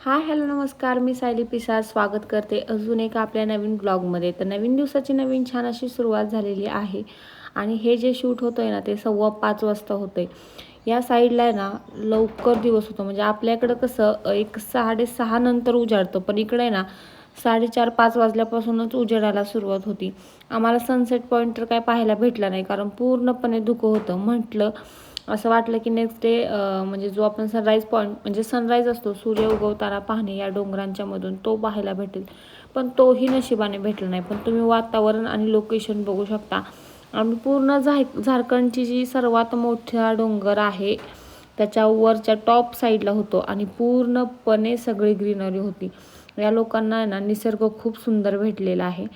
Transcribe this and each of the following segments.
Hi hello नमस्कार. मी सायली पिसार स्वागत करते अजून एक आपल्या नवीन ब्लॉगमध्ये. तर नवीन दिवसाची नवीन छान अशी सुरुवात झालेली आहे आणि हे जे शूट होतं आहे ना ते सव्वा पाच वाजता होतं आहे या साईडला आहे ना लवकर दिवस होतो. म्हणजे आपल्याकडं कसं एक साडेसहा नंतर उजाडतं. पण इकडे आहे ना साडेचार पाच वाजल्यापासूनच उजेडायला सुरुवात होती. आम्हाला सनसेट पॉईंट तर काय पाहायला भेटला नाही कारण पूर्णपणे धुकं होतं. म्हटलं असं वाटलं की नेक्स्ट डे म्हणजे जो आपण सनराईज पॉईंट म्हणजे सनराईज असतो सूर्य उगवताना पाहणे या डोंगरांच्या मधून तो पाहायला भेटेल. पण तोही नशिबाने भेटला नाही. पण तुम्ही वातावरण आणि लोकेशन बघू शकता. आम्ही पूर्ण झाय झारखंडची जी सर्वात मोठा डोंगर आहे त्याच्या वरच्या टॉप साईडला होतो आणि पूर्णपणे सगळी ग्रीनरी होती. या लोकांना आहे ना निसर्ग खूप सुंदर भेटलेला आहे.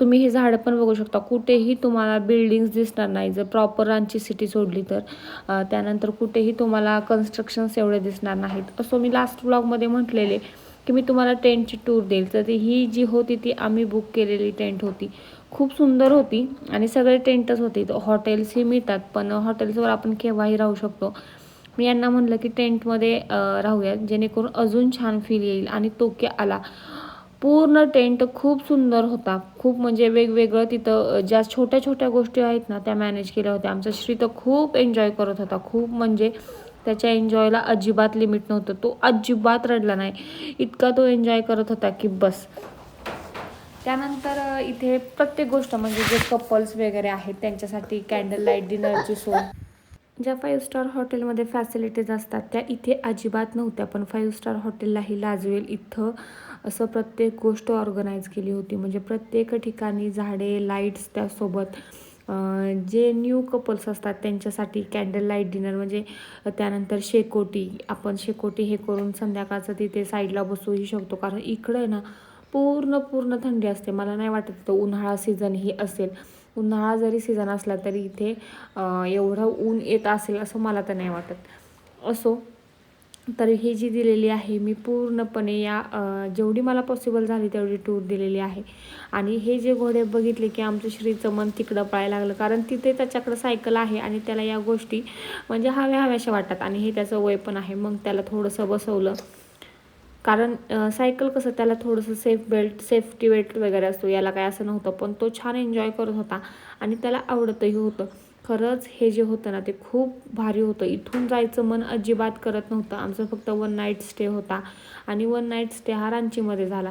तुम्ही हे झाडं पण बघू शकता. कुठेही तुम्हाला बिल्डिंग्स दिसणार नाही. जर प्रॉपर रांची सिटी सोडली तर त्यानंतर कुठेही तुम्हाला कन्स्ट्रक्शन्स एवढे दिसणार नाहीत. असं मी लास्ट ब्लॉगमध्ये म्हटलेले की मी तुम्हाला टेंटची टूर देईल. तर ती ही जी होती ती आम्ही बुक केलेली टेंट होती. खूप सुंदर होती आणि सगळे टेंटच होते. हॉटेल्सही मिळतात पण हॉटेल्सवर आपण केव्हाही राहू शकतो. मी यांना म्हणलं की टेंटमध्ये राहूयात जेणेकरून अजून छान फील येईल आणि तोके आला. पूर्ण टेंट खूप सुंदर होता. खूप म्हणजे वेगवेगळं तिथं ज्या छोट्या छोट्या गोष्टी आहेत ना त्या मॅनेज केल्या होत्या. आमचा श्री तर खूप एन्जॉय करत होता. खूप म्हणजे त्याच्या एन्जॉयला अजिबात लिमिट नव्हतं. तो अजिबात रडला नाही. इतका तो एन्जॉय करत होता की बस. त्यानंतर इथे प्रत्येक गोष्ट म्हणजे जे कपल्स वगैरे आहेत त्यांच्यासाठी कॅन्डल लाइट डिनरची सोय. ज्या फाईव्ह स्टार हॉटेलमध्ये फॅसिलिटीज असतात त्या इथे अजिबात नव्हत्या. पण फाईव्ह स्टार हॉटेललाही लाजवेल इथं. असं प्रत्येक गोष्ट ऑर्गनाईज केली होती. म्हणजे प्रत्येक ठिकाणी झाडे लाईट्स त्यासोबत जे न्यू कपल्स असतात त्यांच्यासाठी कॅन्डल लाइट डिनर म्हणजे त्यानंतर शेकोटी. आपण शेकोटी हे करून संध्याकाळचं तिथे साईडला बसूही शकतो. कारण इकडं आहे ना पूर्ण पूर्ण थंडी असते. मला नाही वाटत इथं उन्हाळा सीझन ही असेल. उन्हाळा जरी सीझन असला तरी इथे एवढं ऊन येत असेल असं मला तर नाही वाटत. असो तर ही जी दिलेली आहे मी पूर्णपणे या जेवढी मला पॉसिबल झाली तेवढी टूर दिलेली आहे. आणि हे जे घोडे बघितले की आमचं श्रीचं मन तिकडं पळायला लागलं कारण तिथे त्याच्याकडं सायकल आहे आणि त्याला या गोष्टी म्हणजे हव्या हव्याशा वाटतात आणि हे त्याचं वय पण आहे. मग त्याला थोडंसं बसवलं. कारण सायकल कसं त्याला थोडंसं सेफ बेल्ट सेफ्टी बेल्ट वगैरे असतो याला काय असं नव्हतं पण तो छान एन्जॉय करत होता आणि त्याला आवडतही होतं. खरंच हे जे होतं ना ते खूप भारी होतं. इथून जायचं मन अजिबात करत नव्हतं. आमचं फक्त वन नाईट स्टे होता आणि वन नाईट स्टे हा रांचीमध्ये झाला.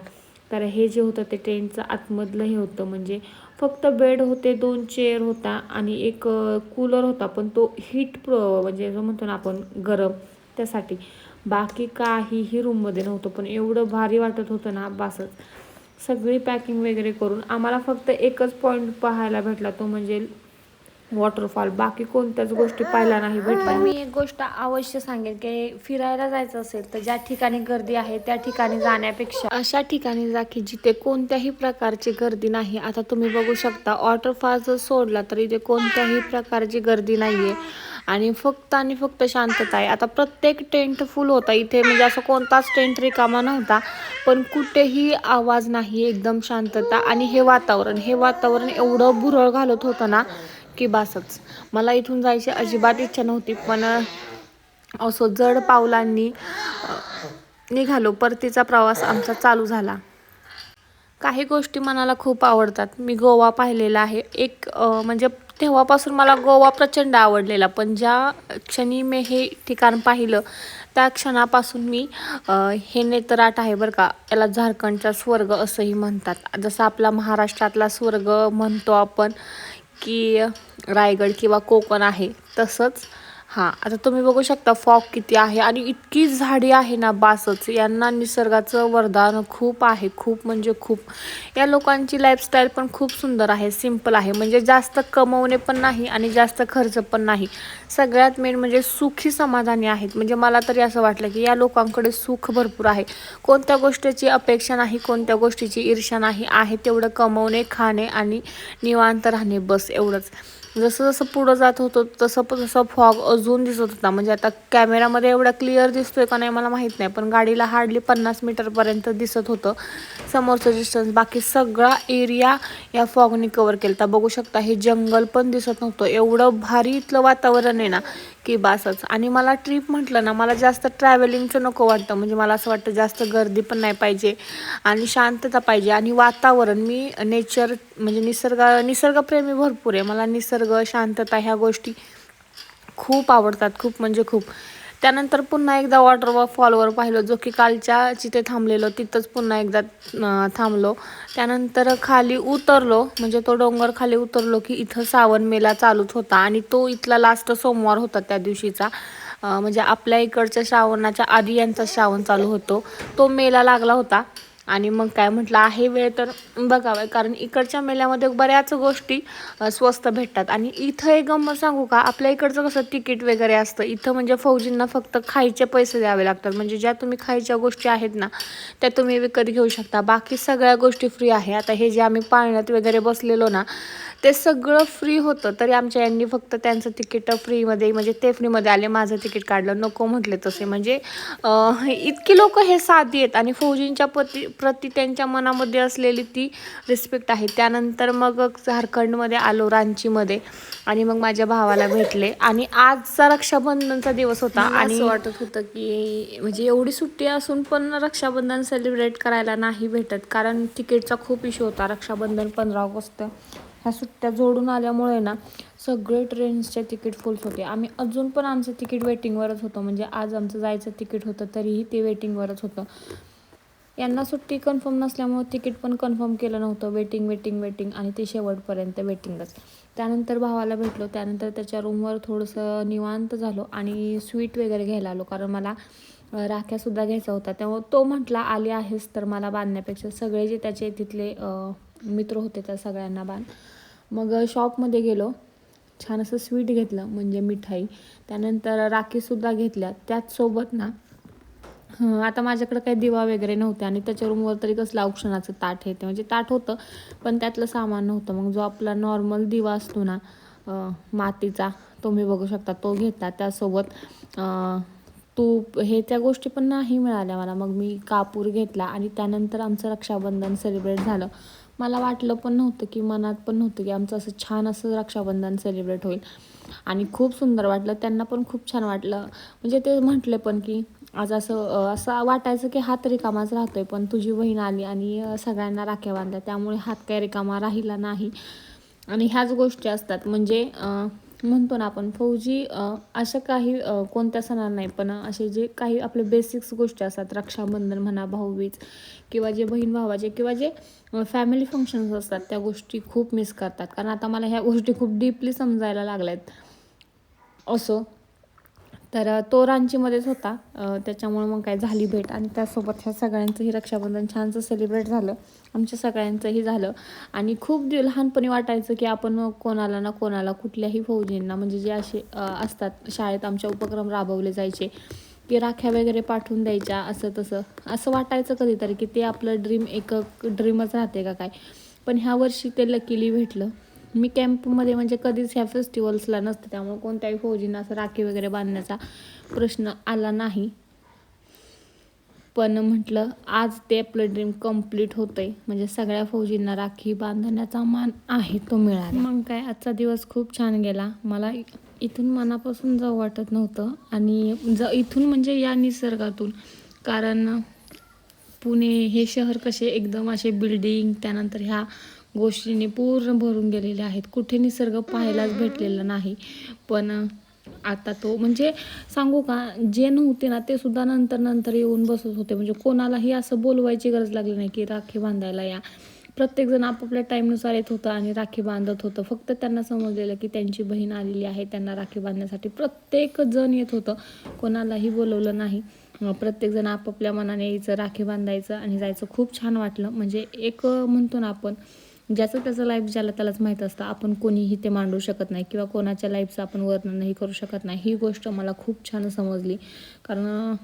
तर हे जे होतं ते टेंटचं आतमधलं हे होतं. म्हणजे फक्त बेड होते दोन चेअर होता आणि एक कूलर होता. पण तो हीट प्रो म्हणजे जो म्हणतो ना आपण गरम त्यासाठी. बाकी काहीही रूममध्ये नव्हतं. पण एवढं भारी वाटत होतं ना बासच. सगळी पॅकिंग वगैरे करून आम्हाला फक्त एकच पॉईंट पाहायला भेटला. तो म्हणजे वॉटरफॉल बाकी कोणत्याच गोष्टी पाहायला नाही भेटल्या. मी एक गोष्ट अवश्य सांगेन की फिरायला जायचं असेल तर ज्या ठिकाणी गर्दी आहे त्या ठिकाणी जाण्यापेक्षा अशा ठिकाणी जा की जिथे कोणत्याही प्रकारची गर्दी नाही. आता तुम्ही बघू शकता वॉटरफॉल जर सोडला तर इथे कोणत्याही प्रकारची गर्दी नाहीये. आणि फक्त आणि फक्त शांतता आहे. आता प्रत्येक टेंट फुल होता. इथे म्हणजे असं कोणताच टेंट रिकामा नव्हता पण कुठेही आवाज नाही एकदम शांतता. आणि हे वातावरण हे वातावरण एवढं भुरळ घालत होतं ना की बासच. मला इथून जायची अजिबात इच्छा नव्हती पण असो जड पावलांनी निघालो. परतीचा प्रवास आमचा चालू झाला. काही गोष्टी मनाला खूप आवडतात. मी गोवा पाहिलेला आहे. एक म्हणजे तेव्हापासून मला गोवा प्रचंड आवडलेला पण ज्या क्षणी मी हे ठिकाण पाहिलं त्या क्षणापासून मी हे नेतराट आहे बरं का याला झारखंडचा स्वर्ग असंही म्हणतात. जसं आपला महाराष्ट्रातला स्वर्ग म्हणतो आपण की रायगड किंवा कोकण आहे तसंच हां आता तुम्ही बघू शकता फॉग किती आहे आणि इतकी झाडी आहे ना बासच. यांना निसर्गाचं वरदान खूप आहे खूप म्हणजे खूप. या लोकांची लाईफस्टाईल पण खूप सुंदर आहे सिंपल आहे. म्हणजे जास्त कमवणे पण नाही आणि जास्त खर्च पण नाही. सगळ्यात मेन म्हणजे सुखी समाधानी आहेत. म्हणजे मला तरी असं वाटलं की या लोकांकडे सुख भरपूर आहे. कोणत्या गोष्टीची अपेक्षा नाही कोणत्या गोष्टीची ईर्षा नाही आहे तेवढं कमवणे खाणे आणि निवांत राहणे बस एवढंच. जसं जसं पुढं जात होतो तसं तसं फॉग अजून दिसत होता. म्हणजे आता कॅमेरामध्ये एवढा क्लिअर दिसतोय का नाही मला माहीत नाही. पण गाडीला हार्डली पन्नास मीटरपर्यंत दिसत होतं. समोरचं डिस्टन्स बाकी सगळा एरिया या फॉगनी कवर केला तर बघू शकता हे जंगल पण दिसत नव्हतं. एवढं भारी इथलं वातावरण आहे ना. की बासच. आणि मला ट्रिप म्हटलं ना मला जास्त ट्रॅव्हलिंगचं नको वाटतं. म्हणजे मला असं वाटतं जास्त गर्दी पण नाही पाहिजे आणि शांतता पाहिजे आणि वातावरण. मी नेचर म्हणजे निसर्ग निसर्गप्रेमी भरपूर आहे. मला निसर्ग शांतता ह्या गोष्टी खूप आवडतात. खूप म्हणजे खूप. त्यानंतर पुन्हा एकदा वॉटर फॉलवर पाहिलो. जो की कालच्या जिथे थांबलेलो तिथंच पुन्हा एकदा थांबलो. त्यानंतर खाली उतरलो म्हणजे तो डोंगर खाली उतरलो की इथं सावन मेला चालूच होता. आणि तो इथला लास्ट सोमवार होता त्या दिवशीचा. म्हणजे आपल्या इकडच्या श्रावणाच्या आधी यांचा श्रावण चालू होतो. तो मेला लागला होता. आणि मग काय म्हटलं आहे वेळ तर बघावं. कारण इकडच्या मेल्यामध्ये बऱ्याच गोष्टी स्वस्त भेटतात. आणि इथं एक गंमत सांगू का? आपल्या इकडचं कसं तिकीट वगैरे असतं. इथं म्हणजे फौजींना फक्त खायचे पैसे द्यावे लागतात. म्हणजे ज्या तुम्ही खायच्या गोष्टी आहेत ना त्या तुम्ही विकत घेऊ शकता. बाकी सगळ्या गोष्टी फ्री आहे. आता हे जे आम्ही पाळण्यात वगैरे बसलेलो ना ते सगळं फ्री होतं. तरी आमच्या यांनी फक्त त्यांचं तिकीट फ्रीमध्ये म्हणजे ते फ्रीमध्ये आले माझं तिकीट काढलं. नको म्हटले तसे. म्हणजे इतकी लोक हे साधी आहेत. आणि फौजींच्या पती प्रति त्यांच्या मनामध्ये असलेली ती रिस्पेक्ट आहे. त्यानंतर मग झारखंडमध्ये आलो रांचीमध्ये. आणि मग माझ्या भावाला भेटले. आणि आजचा रक्षाबंधनचा दिवस होता आणि असं वाटत होतं की म्हणजे एवढी सुट्टी असून पण रक्षाबंधन सेलिब्रेट करायला नाही भेटत. कारण तिकीटचा खूप इश्यू होता. रक्षाबंधन पंधरा ऑगस्ट ह्या सुट्ट्या जोडून आल्यामुळे ना सगळे ट्रेन्सचे तिकीट फुल्स होते. आम्ही अजून पण आमचं तिकीट वेटिंगवरच होतं. म्हणजे आज आमचं जायचं तिकीट होतं तरीही ते वेटिंगवरच होतं. यांना सुट्टी कन्फर्म नसल्यामुळे तिकीट पण कन्फर्म केलं नव्हतं. वेटिंग वेटिंग वेटिंग आणि ते शेवटपर्यंत वेटिंगच त्यानंतर भावाला भेटलो. त्यानंतर त्याच्या रूमवर थोडंसं निवांत झालो आणि स्वीट वगैरे घ्यायला आलो. कारण मला राख्यासुद्धा घ्यायचा होता. त्यामुळे तो म्हटला आली आहेस तर मला बांधण्यापेक्षा सगळे जे त्याचे तिथले मित्र होते त्या सगळ्यांना बांध. मग शॉपमध्ये गेलो. छान असं स्वीट घेतलं म्हणजे मिठाई. त्यानंतर राखीसुद्धा घेतल्या. त्याचसोबत ना आता माझ्याकडे काही दिवा वगैरे नव्हते आणि त्याच्या रूमवर तरी कसलं औक्षणाचं ताट हे ते म्हणजे ताट होतं पण त्यातलं सामान नव्हतं. मग जो आपला नॉर्मल दिवा असतो ना मातीचा तुम्ही बघू शकता तो घेतला. त्यासोबत तूप हे त्या गोष्टी पण नाही मिळाल्या मला. मग मी कापूर घेतला आणि त्यानंतर आमचं रक्षाबंधन सेलिब्रेट झालं. मला वाटलं पण नव्हतं की मनात पण नव्हतं की आमचं असं छान असं रक्षाबंधन सेलिब्रेट होईल. आणि खूप सुंदर वाटलं. त्यांना पण खूप छान वाटलं. म्हणजे ते म्हटले पण की आज असं असं वाटायचं की हात रिकामाच राहतोय पण तुझी बहीण आली आणि सगळ्यांना राख्या बांधल्या. त्यामुळे हात काय रिकामा राहिला नाही. आणि ह्याच गोष्टी असतात. म्हणजे म्हणतो ना आपण फौजी अशा काही कोणत्या सणा नाही पण असे जे काही आपले बेसिक्स गोष्टी असतात रक्षाबंधन म्हणा भाऊबीज किंवा जे बहीण भावाचे किंवा जे फॅमिली फंक्शन्स असतात त्या गोष्टी खूप मिस करतात. कारण आता मला ह्या गोष्टी खूप डीपली समजायला लागल्या आहेत असो. तर तो रांचीमध्येच होता. त्याच्यामुळं त्याच्यामुळे मग काय झाली भेट. आणि त्यासोबत ह्या सगळ्यांचंही रक्षाबंधन छानसं सेलिब्रेट झालं. आमच्या सगळ्यांचंही झालं. आणि खूप दि लहानपणी वाटायचं की आपण कोणाला ना कोणाला कुठल्याही फौजींना म्हणजे जे असे असतात शाळेत आमच्या उपक्रम राबवले जायचे की राख्या वगैरे पाठवून द्यायच्या असं तसं. असं वाटायचं कधीतरी की ते आपलं ड्रीम एक ड्रीमच राहते का काय? पण ह्या वर्षी ते लकीली भेटलं. मी कॅम्पमध्ये म्हणजे कधीच ह्या फेस्टिवल्सला नसते त्यामुळे कोणत्याही फौजींना असं राखी वगैरे बांधण्याचा प्रश्न आला नाही. पण म्हटलं आज ते आपलं ड्रीम कंप्लीट होतंय. म्हणजे सगळ्या फौजींना राखी बांधण्याचा मान आहे तो मिळाला. मग काय आजचा दिवस खूप छान गेला. मला इथून मनापासून जाऊ वाटत नव्हतं. आणि ज इथून म्हणजे या निसर्गातून. कारण पुणे हे शहर कसे एकदम असे बिल्डिंग त्यानंतर ह्या गोष्टींनी पूर्ण भरून गेलेले आहेत. कुठे निसर्ग पाहायलाच भेटलेला नाही. पण आता तो म्हणजे सांगू का जे नव्हते ना ते सुद्धा नंतर नंतर येऊन बसत होते. म्हणजे कोणालाही असं बोलवायची गरज लागली नाही की राखी बांधायला या. प्रत्येकजण आपापल्या टाईमनुसार येत होतं आणि राखी बांधत होतं. फक्त त्यांना समजलेलं की त्यांची बहीण आलेली आहे त्यांना राखी बांधण्यासाठी प्रत्येक जण येत होतं. कोणालाही बोलवलं नाही. प्रत्येकजण आपापल्या मनाने यायचं राखी बांधायचं आणि जायचं. खूप छान वाटलं. म्हणजे एक म्हणतो ना आपण ज्याचं त्याचं लाईफ ज्याला त्यालाच माहीत असतं आपण कोणीही ते मांडू शकत नाही किंवा कोणाच्या लाईफचं आपण वर्णनही करू शकत नाही. ही गोष्ट मला खूप छान समजली. कारण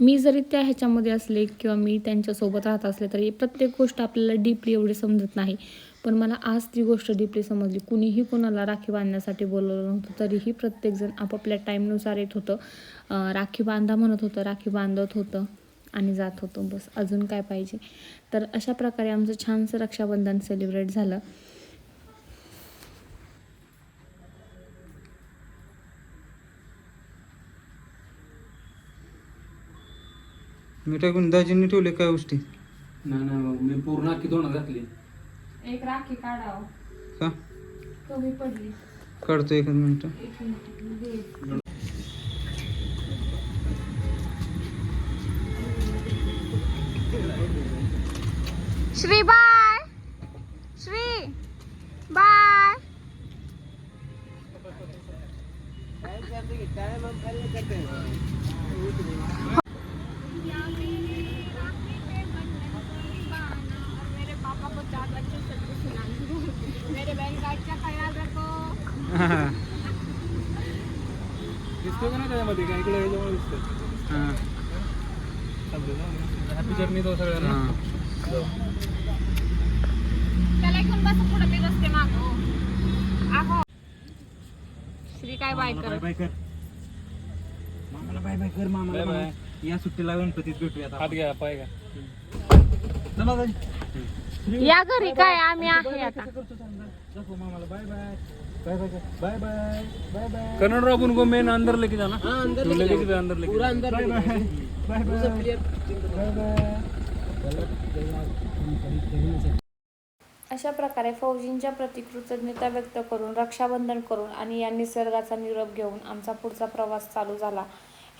मी जरी त्या ह्याच्यामध्ये असले किंवा मी त्यांच्यासोबत राहत असले तरी प्रत्येक गोष्ट आपल्याला डीपली एवढी समजत नाही. पण मला आज ती गोष्ट डीपली समजली. कुणीही कोणाला राखी बांधण्यासाठी बोलवलं नव्हतं तरीही प्रत्येकजण आपापल्या टाईमनुसार येत होतं. राखी बांधा म्हणत होतं राखी बांधत होतं. आणि जात होतो. बस अजून काय पाहिजे? तर अशा प्रकारे आमचं छानसं रक्षाबंधन सेलिब्रेट झालं. मी ठेवले काय गोष्टी? नाही नाही मी पूर्ण राखी दोन घातली. एक राखी काढाव. का? कमी पडली. काढतो एक minute Shri bye Shri bye दिसतो का नाही त्याच्यामध्ये काय इकडे ह्याच्यामुळे दिसतो हाँ हॅपी जर्नी तो सगळ्यांना काय बाय कर. बाय कर. मामाला बाय बाय कर मामाला बाय बाय. या सुट्टीला गणपतीत भेटूया आता हात घ्या पाय घ्या. चला या घरी काय आम्ही आहे आता. दाखव मामाला. Bye bye. Bye bye. कर. Bye bye. Bye bye. Kannada आपण को मेन अंदर लेके जाना तू लेके जा. अंदर लेके जा. Bye bye. Bye bye bye. Bye अशा प्रकारे फौजींच्या प्रति कृतज्ञता व्यक्त करून रक्षाबंधन करून आणि या निसर्गाचा निरोप घेऊन आमचा पुढचा प्रवास चालू झाला.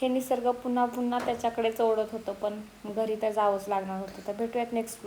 हे निसर्ग पुन्हा पुन्हा त्याच्याकडेच ओढत होतं पण घरी तर जावंच लागणार होतं. तर भेटूयात नेक्स्ट